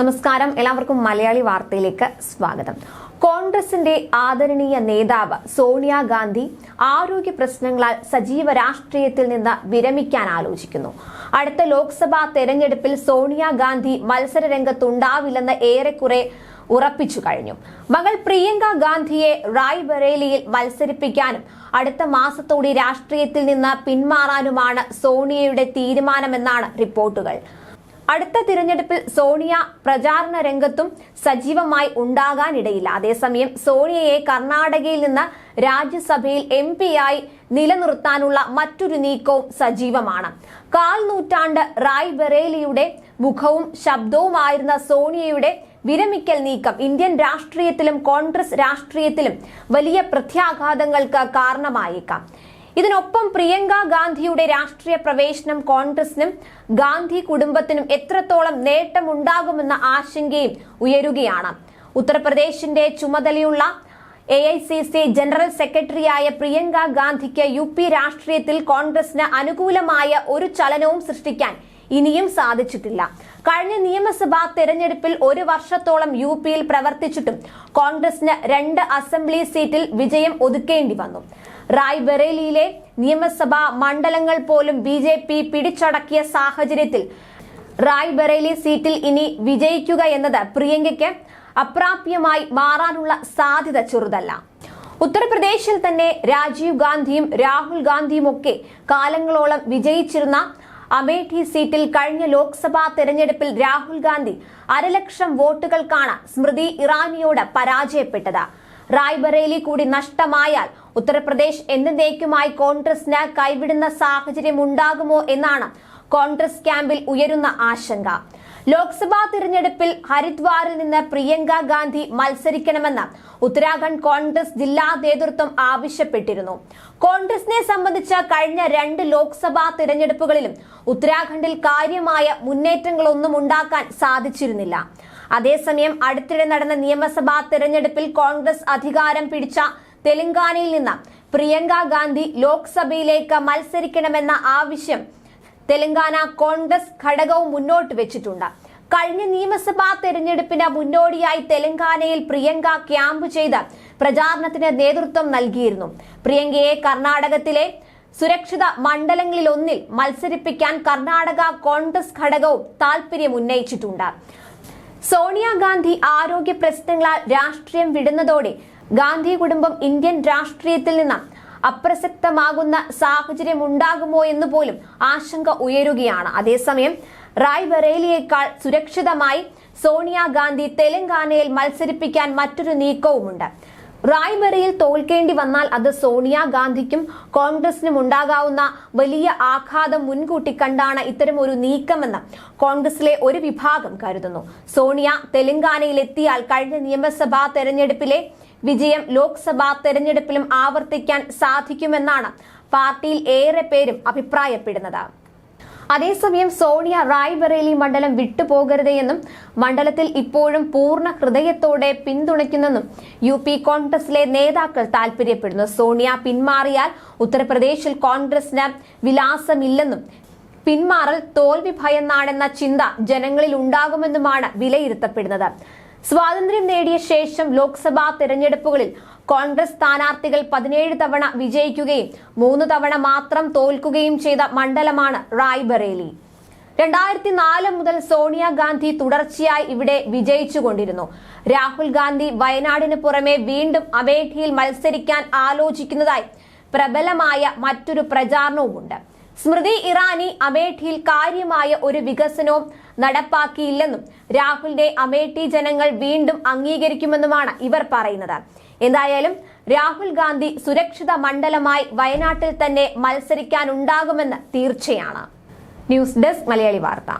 നമസ്കാരം. എല്ലാവർക്കും മലയാളി വാർത്തയിലേക്ക് സ്വാഗതം. കോൺഗ്രസിന്റെ ആദരണീയ നേതാവ് സോണിയാഗാന്ധി ആരോഗ്യ പ്രശ്നങ്ങളാൽ സജീവ രാഷ്ട്രീയത്തിൽ നിന്ന് വിരമിക്കാൻ ആലോചിക്കുന്നു. അടുത്ത ലോക്സഭാ തെരഞ്ഞെടുപ്പിൽ സോണിയാഗാന്ധി മത്സര രംഗത്തുണ്ടാവില്ലെന്ന് ഏറെക്കുറെ ഉറപ്പിച്ചു കഴിഞ്ഞു. മകൾ പ്രിയങ്ക ഗാന്ധിയെ റായ് ബറേലിയിൽ മത്സരിപ്പിക്കാനും അടുത്ത മാസത്തോടെ രാഷ്ട്രീയത്തിൽ നിന്ന് പിന്മാറാനുമാണ് സോണിയയുടെ തീരുമാനമെന്നാണ് റിപ്പോർട്ടുകൾ. അടുത്ത തിരഞ്ഞെടുപ്പിൽ സോണിയ പ്രചാരണ രംഗത്തും സജീവമായി ഉണ്ടാകാനിടയില്ല. അതേസമയം സോണിയയെ കർണാടകയിൽ നിന്ന് രാജ്യസഭയിൽ എം പിയായി നിലനിർത്താനുള്ള മറ്റൊരു നീക്കവും സജീവമാണ്. കാൽ നൂറ്റാണ്ട് റായ് ബറേലിയുടെ മുഖവും ശബ്ദവുമായിരുന്ന സോണിയയുടെ വിരമിക്കൽ നീക്കം ഇന്ത്യൻ രാഷ്ട്രീയത്തിലും കോൺഗ്രസ് രാഷ്ട്രീയത്തിലും വലിയ പ്രത്യാഘാതങ്ങൾക്ക് കാരണമായേക്കാം. ഇതിനൊപ്പം പ്രിയങ്ക ഗാന്ധിയുടെ രാഷ്ട്രീയ പ്രവേശനം കോൺഗ്രസിനും ഗാന്ധി കുടുംബത്തിനും എത്രത്തോളം നേട്ടമുണ്ടാകുമെന്ന ആശങ്കയും ഉയരുകയാണ്. ഉത്തർപ്രദേശിന്റെ ചുമതലയുള്ള A I C C general സെക്രട്ടറിയായ പ്രിയങ്ക ഗാന്ധിക്ക് യു പി രാഷ്ട്രീയത്തിൽ കോൺഗ്രസിന് അനുകൂലമായ ഒരു ചലനവും സൃഷ്ടിക്കാൻ ഇനിയും സാധിച്ചിട്ടില്ല. കഴിഞ്ഞ നിയമസഭാ തെരഞ്ഞെടുപ്പിൽ ഒരു വർഷത്തോളം യു പിയിൽ പ്രവർത്തിച്ചിട്ടും കോൺഗ്രസിന് രണ്ട് അസംബ്ലി സീറ്റിൽ വിജയം ഒതുക്കേണ്ടി വന്നു. റായ്ബറേലിയിലെ നിയമസഭാ മണ്ഡലങ്ങൾ പോലും ബി ജെ പി പിടിച്ചടക്കിയ സാഹചര്യത്തിൽ റായ്ബറേലി സീറ്റിൽ ഇനി വിജയിക്കുക എന്നത് പ്രിയങ്കയ്ക്ക് അപ്രാപ്യമായി മാറാനുള്ള സാധ്യത ചെറുതല്ല. ഉത്തർപ്രദേശിൽ തന്നെ രാജീവ് ഗാന്ധിയും രാഹുൽ ഗാന്ധിയും ഒക്കെ കാലങ്ങളോളം വിജയിച്ചിരുന്ന അമേഠി സീറ്റിൽ കഴിഞ്ഞ ലോക്സഭാ തെരഞ്ഞെടുപ്പിൽ രാഹുൽ ഗാന്ധി അരലക്ഷം വോട്ടുകൾക്കാണ് സ്മൃതി ഇറാനിയോട് പരാജയപ്പെട്ടത്. റായ്ബറേലി കൂടി നഷ്ടമായാൽ ഉത്തർപ്രദേശ് എന്നേക്കുമായി കോൺഗ്രസിന് കൈവിടുന്ന സാഹചര്യം ഉണ്ടാകുമോ എന്നാണ് കോൺഗ്രസ് ക്യാമ്പിൽ ഉയരുന്ന ആശങ്ക. ലോക്സഭാ തിരഞ്ഞെടുപ്പിൽ ഹരിദ്വാറിൽ നിന്ന് പ്രിയങ്ക ഗാന്ധി മത്സരിക്കണമെന്ന് ഉത്തരാഖണ്ഡ് കോൺഗ്രസ് ജില്ലാ നേതൃത്വം ആവശ്യപ്പെട്ടിരുന്നു. കോൺഗ്രസിനെ സംബന്ധിച്ച കഴിഞ്ഞ രണ്ട് ലോക്സഭാ തിരഞ്ഞെടുപ്പുകളിലും ഉത്തരാഖണ്ഡിൽ കാര്യമായ മുന്നേറ്റങ്ങളൊന്നും ഉണ്ടാക്കാൻ സാധിച്ചിരുന്നില്ല. അതേസമയം അടുത്തിടെ നടന്ന നിയമസഭാ തിരഞ്ഞെടുപ്പിൽ കോൺഗ്രസ് അധികാരം പിടിച്ച തെലങ്കാനയിൽ നിന്ന് പ്രിയങ്ക ഗാന്ധി ലോക്സഭയിലേക്ക് മത്സരിക്കണമെന്ന ആവശ്യം തെലങ്കാന കോൺഗ്രസ് ഘടകവും മുന്നോട്ട് വെച്ചിട്ടുണ്ട്. കഴിഞ്ഞ നിയമസഭാ തെരഞ്ഞെടുപ്പിന് മുന്നോടിയായി തെലങ്കാനയിൽ പ്രിയങ്ക ക്യാമ്പ് ചെയ്ത് പ്രചാരണത്തിന് നേതൃത്വം നൽകിയിരുന്നു. പ്രിയങ്കയെ കർണാടകത്തിലെ സുരക്ഷിത മണ്ഡലങ്ങളിലൊന്നിൽ മത്സരിപ്പിക്കാൻ കർണാടക കോൺഗ്രസ് ഘടകവും താൽപര്യം ഉന്നയിച്ചിട്ടുണ്ട്. സോണിയാഗാന്ധി ആരോഗ്യ പ്രശ്നങ്ങളാൽ രാഷ്ട്രീയം വിടുന്നതോടെ ഗാന്ധി കുടുംബം ഇന്ത്യൻ രാഷ്ട്രീയത്തിൽ നിന്ന് അപ്രസക്തമാകുന്ന സാഹചര്യം ഉണ്ടാകുമോ എന്ന് പോലും ആശങ്ക ഉയരുകയാണ്. അതേസമയം റായ് ബറേലിയേക്കാൾ സുരക്ഷിതമായി സോണിയാഗാന്ധി തെലങ്കാനയിൽ മത്സരിപ്പിക്കാൻ മറ്റൊരു നീക്കവുമുണ്ട്. റായ്ബറയിൽ തോൽക്കേണ്ടി വന്നാൽ അത് സോണിയാഗാന്ധിക്കും കോൺഗ്രസിനും ഉണ്ടാകാവുന്ന വലിയ ആഘാതം മുൻകൂട്ടി കണ്ടാണ് ഇത്തരം ഒരു നീക്കമെന്ന് കോൺഗ്രസിലെ ഒരു വിഭാഗം കരുതുന്നു. സോണിയ തെലങ്കാനയിൽ എത്തിയാൽ കഴിഞ്ഞ നിയമസഭാ തെരഞ്ഞെടുപ്പിലെ വിജയം ലോക്സഭാ തെരഞ്ഞെടുപ്പിലും ആവർത്തിക്കാൻ സാധിക്കുമെന്നാണ് പാർട്ടിയിൽ ഏറെ പേരും അഭിപ്രായപ്പെടുന്നത്. അതേസമയം സോണിയ റായ്ബറേലി മണ്ഡലം വിട്ടുപോകരുതെന്നും മണ്ഡലത്തിൽ ഇപ്പോഴും പൂർണ ഹൃദയത്തോടെ പിന്തുണയ്ക്കുന്നെന്നും യു പി കോൺഗ്രസിലെ നേതാക്കൾ താൽപര്യപ്പെടുന്നു. സോണിയ പിന്മാറിയാൽ ഉത്തർപ്രദേശിൽ കോൺഗ്രസിന് വിലാസമില്ലെന്നും പിന്മാറൽ തോൽവി ഭയന്നാണെന്ന ചിന്ത ജനങ്ങളിൽ ഉണ്ടാകുമെന്നുമാണ് വിലയിരുത്തപ്പെടുന്നത്. സ്വാതന്ത്ര്യം നേടിയ ശേഷം ലോക്സഭാ തെരഞ്ഞെടുപ്പുകളിൽ കോൺഗ്രസ് സ്ഥാനാർത്ഥികൾ പതിനേഴ് തവണ വിജയിക്കുകയും മൂന്ന് തവണ മാത്രം തോൽക്കുകയും ചെയ്ത മണ്ഡലമാണ് റായ്ബറേലി. രണ്ടായിരത്തി നാല് മുതൽ സോണിയാഗാന്ധി തുടർച്ചയായി ഇവിടെ വിജയിച്ചുകൊണ്ടിരുന്നു. രാഹുൽ ഗാന്ധി വയനാടിന് പുറമെ വീണ്ടും അമേഠിയിൽ മത്സരിക്കാൻ ആലോചിക്കുന്നതായി പ്രബലമായ മറ്റൊരു പ്രചാരണവുമുണ്ട്. സ്മൃതി ഇറാനി അമേഠിയിൽ കാര്യമായ ഒരു വികസനവും നടപ്പാക്കിയില്ലെന്നും രാഹുലിന്റെ അമേഠി ജനങ്ങൾ വീണ്ടും അംഗീകരിക്കുമെന്നുമാണ് ഇവർ പറയുന്നത്. എന്തായാലും രാഹുൽ ഗാന്ധി സുരക്ഷിത മണ്ഡലമായി വയനാട്ടിൽ തന്നെ മത്സരിക്കാനുണ്ടാകുമെന്ന് തീർച്ചയാണ്. ന്യൂസ് ഡെസ്ക് മലയാളി വാർത്ത.